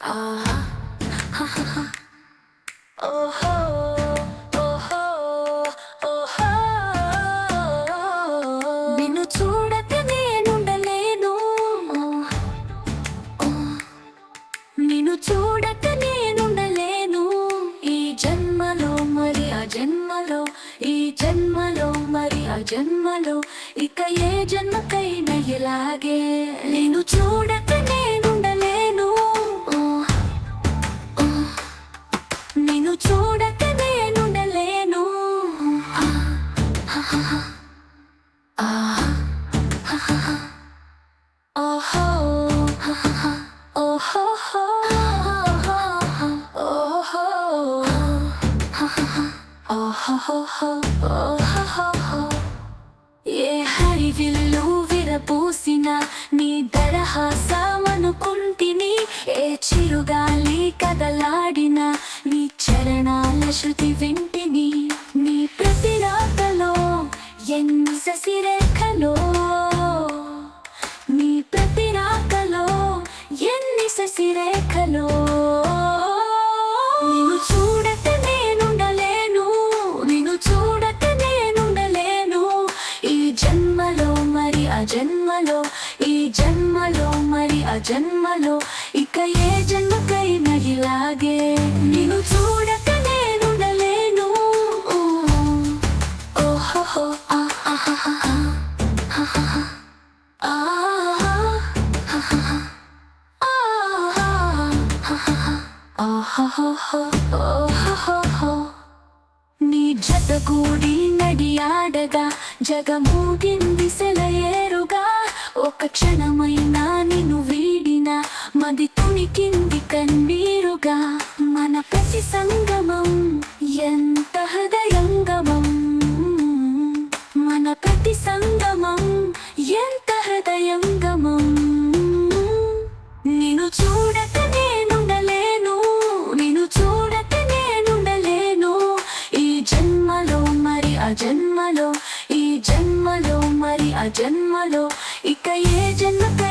Uh-huh. Uh-huh. Uh-huh. నిన్ను చూడక నేనుండలేను. నిన్ను చూడక నేనుండలేను. ఈ జన్మలో మరి ఆ జన్మలో ఈ జన్మలో మరి ఆ జన్మలో ఇక ఏ జన్మకైనా ఇలాగే. నేను చూడక ఏ హరివిల్లు విరపూసిన నీ దరహాసమనుకుంటిని ఏ చిరుగాలి కదలాడిన నీ చరణాల శృతి వింటిని నీ ప్రతి రాతలో ఎన్ని ససిరే జన్మలో ఈ జన్మలో మరి ఆ జన్మలో ఇక ఏ జన్మకైనా ఇలాగే నిన్ను చూడక నేనుండలేను ఓహో నీ ఆహా కూడి నడియాడగా జగమూగింది ఒక క్షణమైనా నిన్ను వీడిన మది తుణికింది కన్నీరుగా మన ప్రతి సంగమం ఎంత హృదయంగమం? మన ప్రతి సంగమం ఎంత హృదయంగమం? నిన్ను చూడక నేనుండలేను నిన్ను చూడక నేనుండలేను ఈ జన్మలో మరి అజన్మలో ఈ జన్మలో మరి అజన్మలో ఇక ఏ జన్మకై